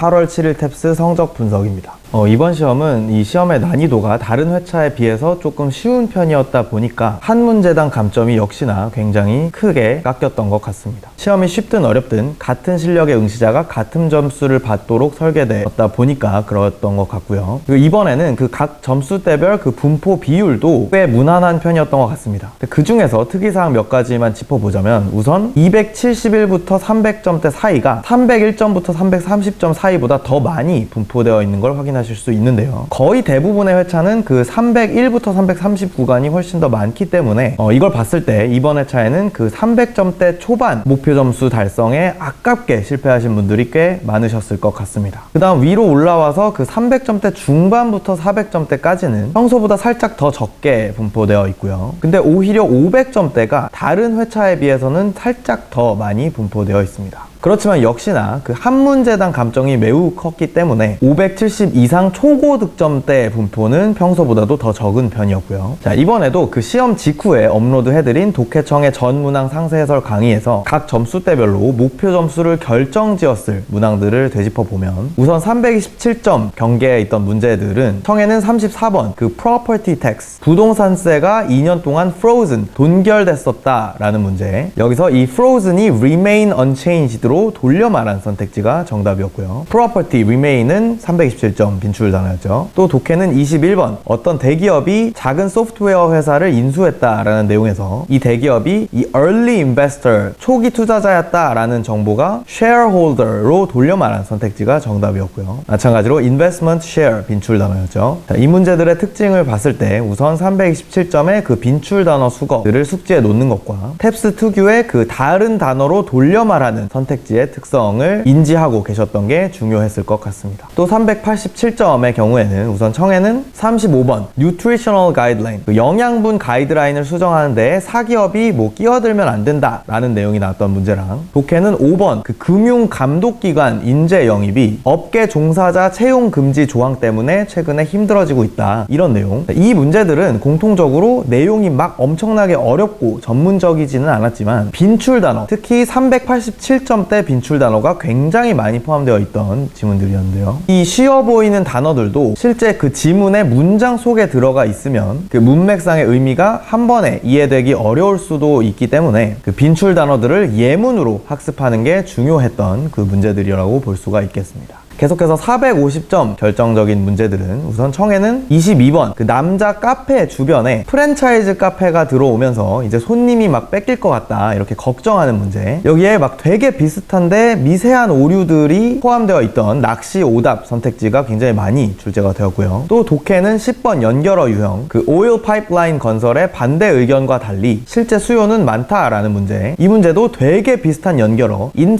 8월 7일 탭스 성적 분석입니다. 어, 이번 시험은 이 시험의 난이도가 다른 회차에 비해서 조금 쉬운 편이었다 보니까 한 문제당 감점이 역시나 굉장히 크게 깎였던 것 같습니다. 시험이 쉽든 어렵든 같은 실력의 응시자가 같은 점수를 받도록 설계되었다 보니까 그랬던 것 같고요. 그리고 이번에는 그 각 점수대별 그 분포 비율도 꽤 무난한 편이었던 것 같습니다. 그 중에서 특이사항 몇 가지만 짚어보자면 우선 271부터 300점대 사이가 301점부터 330점 사이 보다 더 많이 분포되어 있는 걸 확인하실 수 있는데요. 거의 대부분의 회차는 그 301부터 330 구간이 훨씬 더 많기 때문에 어, 이걸 봤을 때 이번 회차에는 그 300점대 초반 목표 점수 달성에 아깝게 실패하신 분들이 꽤 많으셨을 것 같습니다. 그 다음 위로 올라와서 그 300점대 중반부터 400점대까지는 평소보다 살짝 더 적게 분포되어 있고요. 근데 오히려 500점대가 다른 회차에 비해서는 살짝 더 많이 분포되어 있습니다. 그렇지만 역시나 그 한 문제당 감점이 매우 컸기 때문에 570 이상 초고 득점대 분포는 평소보다도 더 적은 편이었고요. 자, 이번에도 그 시험 직후에 업로드 해드린 독해청의 전 문항 상세 해설 강의에서 각 점수대별로 목표 점수를 결정지었을 문항들을 되짚어 보면 우선 327점 경계에 있던 문제들은 청에는 34번 그 property tax 부동산세가 2년 동안 frozen 돈결됐었다라는 문제 여기서 이 frozen이 remain unchanged로 돌려 말한 선택지가 정답이었고요. Property remain은 327점 빈출 단어였죠. 또 독해는 21번 어떤 대기업이 작은 소프트웨어 회사를 인수했다라는 내용에서 이 대기업이 이 early investor 초기 투자자였다라는 정보가 shareholder로 돌려 말한 선택지가 정답이었고요. 마찬가지로 investment share 빈출 단어였죠. 자, 이 문제들의 특징을 봤을 때 우선 327점의 그 빈출 단어 수거들을 숙지에 놓는 것과 탭스 특유의 그 다른 단어로 돌려 말하는 선택지의 특성을 인지하고 계셨던 게 중요했을 것 같습니다. 또 387점의 경우에는 우선 청에는 35번 nutritional guideline 그 영양분 가이드라인을 수정하는 데 사기업이 뭐 끼어들면 안 된다라는 내용이 나왔던 문제랑 독해는 5번 그 금융 감독기관 인재 영입이 업계 종사자 채용 금지 조항 때문에 최근에 힘들어지고 있다 이런 내용 이 문제들은 공통적으로 내용이 막 엄청나게 어렵고 전문적이지는 않았지만 빈출 단어 특히 387점대 빈출 단어가 굉장히 많이 포함되어 있던 지문들이었는데요 이 쉬워 보이는 단어들도 실제 그 지문의 문장 속에 들어가 있으면 그 문맥상의 의미가 한 번에 이해되기 어려울 수도 있기 때문에 그 빈출 단어들을 예문으로 학습하는 게 중요했던 그 문제들이라고 볼 수가 있겠습니다. 계속해서 450점 결정적인 문제들은 우선 청에는 22번 그 남자 카페 주변에 프랜차이즈 카페가 들어오면서 이제 손님이 막 뺏길 것 같다 이렇게 걱정하는 문제. 여기에 막 되게 비슷한데 미세한 오류들이 포함되어 있던 낚시 오답 선택지가 굉장히 많이 출제가 되었고요. 또 독해는 10번 연결어 유형 그 오일 파이프라인 건설의 반대 의견과 달리 실제 수요는 많다라는 문제. 이 문제도 되게 비슷한 연결어 in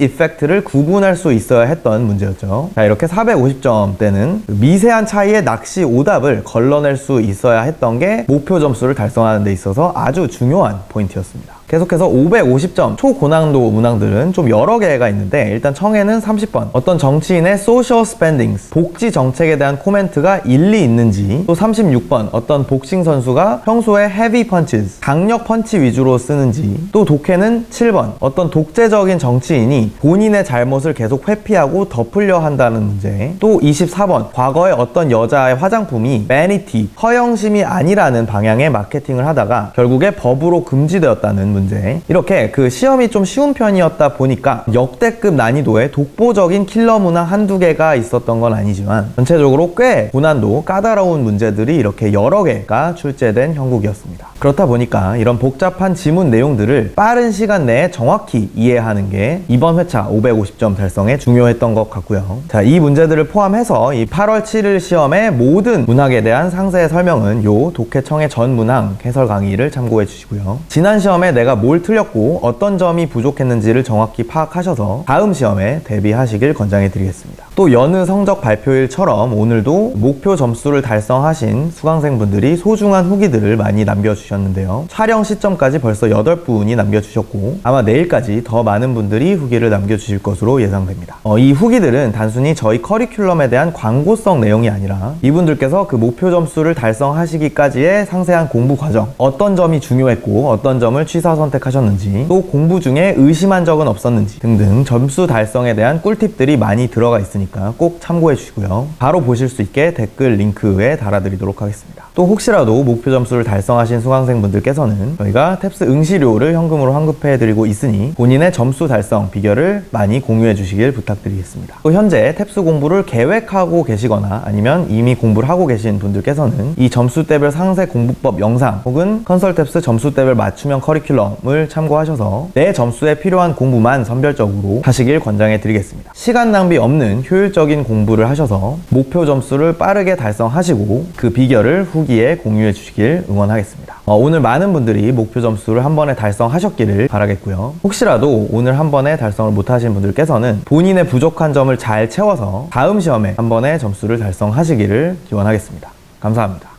effect를 구분할 수 있어야 했던 문제였죠. 자, 이렇게 450점 때는 미세한 차이의 낚시 오답을 걸러낼 수 있어야 했던 게 목표 점수를 달성하는 데 있어서 아주 중요한 포인트였습니다. 계속해서 550점 초고난도 문항들은 좀 여러 개가 있는데 일단 청에는 30번. 어떤 정치인의 social spendings 복지 정책에 대한 코멘트가 일리 있는지. 또 36번 어떤 복싱 선수가 평소에 heavy punches 강력 펀치 위주로 쓰는지. 또 독해는 7번 어떤 독재적인 정치인이 본인의 잘못을 계속 회피하고 덮으려 한다는 문제. 또 24번 과거에 어떤 여자의 화장품이 vanity 허영심이 아니라는 방향의 마케팅을 하다가 결국에 법으로 금지되었다는 문제 문제. 이렇게 그 시험이 좀 쉬운 편이었다 보니까 역대급 난이도의 독보적인 킬러 문항 한두 개가 있었던 건 아니지만 전체적으로 꽤 고난도 까다로운 문제들이 이렇게 여러 개가 출제된 형국이었습니다. 그렇다 보니까 이런 복잡한 지문 내용들을 빠른 시간 내에 정확히 이해하는 게 이번 회차 550점 달성에 중요했던 것 같고요. 자 이 문제들을 포함해서 이 8월 7일 시험의 모든 문학에 대한 상세 설명은 요 독해청의 전 문항 해설 강의를 참고해 주시고요. 지난 시험에 내가 뭘 틀렸고 어떤 점이 부족했는지를 정확히 파악하셔서 다음 시험에 대비하시길 권장해 드리겠습니다. 또 여느 성적 발표일처럼 오늘도 목표 점수를 달성하신 수강생분들이 소중한 후기들을 많이 남겨주셨는데요. 촬영 시점까지 벌써 8분이 남겨주셨고 아마 내일까지 더 많은 분들이 후기를 남겨주실 것으로 예상됩니다. 어, 이 후기들은 단순히 저희 커리큘럼에 대한 광고성 내용이 아니라 이분들께서 그 목표 점수를 달성하시기까지의 상세한 공부 과정 어떤 점이 중요했고 어떤 점을 취사서 선택하셨는지, 또 공부 중에 의심한 적은 없었는지 등등 점수 달성에 대한 꿀팁들이 많이 들어가 있으니까 꼭 참고해 주시고요. 바로 보실 수 있게 댓글 링크에 달아드리도록 하겠습니다. 또 혹시라도 목표 점수를 달성하신 수강생분들께서는 저희가 탭스 응시료를 현금으로 환급해 드리고 있으니 본인의 점수 달성 비결을 많이 공유해 주시길 부탁드리겠습니다. 또 현재 탭스 공부를 계획하고 계시거나 아니면 이미 공부를 하고 계신 분들께서는 이 점수대별 상세 공부법 영상 혹은 컨설탭스 점수대별 맞춤형 커리큘럼 을 참고하셔서 내 점수에 필요한 공부만 선별적으로 하시길 권장해 드리겠습니다. 시간 낭비 없는 효율적인 공부를 하셔서 목표 점수를 빠르게 달성하시고 그 비결을 후기에 공유해 주시길 응원하겠습니다. 어, 오늘 많은 분들이 목표 점수를 한 번에 달성하셨기를 바라겠고요. 혹시라도 오늘 한 번에 달성을 못하신 분들께서는 본인의 부족한 점을 잘 채워서 다음 시험에 한 번에 점수를 달성하시기를 기원하겠습니다. 감사합니다.